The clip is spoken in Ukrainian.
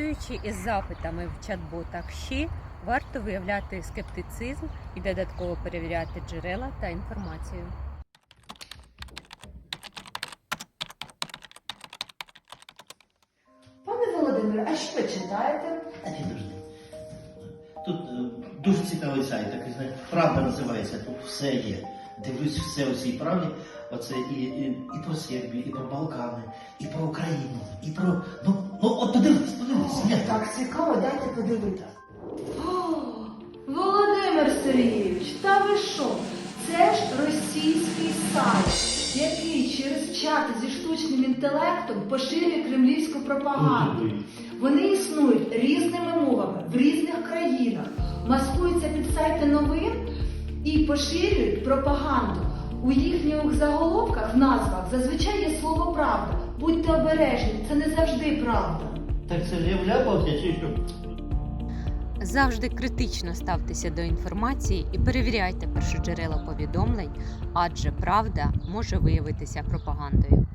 Працюючи із запитами в чат-ботах ЩІ, варто виявляти скептицизм і додатково перевіряти джерела та інформацію. Пане Володимире, а що ви читаєте? Тут е, дуже цікавий сайт, такий знаєш, правда називається, тут все є. Дивлюсь все у цій правді. Оце і, і, і про Сербію, і про Балкани, і про Україну, і про. Ну, ну от. Ні, Так цікаво, дайте подивитися. Володимир Сергійович, та ви що? Це ж російський сайт, який через чати зі штучним інтелектом поширює кремлівську пропаганду. Вони існують різними мовами в різних країнах, маскуються під сайти новин і поширюють пропаганду. У їхніх заголовках, в назвах зазвичай є слово правда. Будьте обережні, це не завжди правда. Так це я вляпався чи що? Завжди критично ставтеся до інформації і перевіряйте першоджерела повідомлень, адже правда може виявитися пропагандою.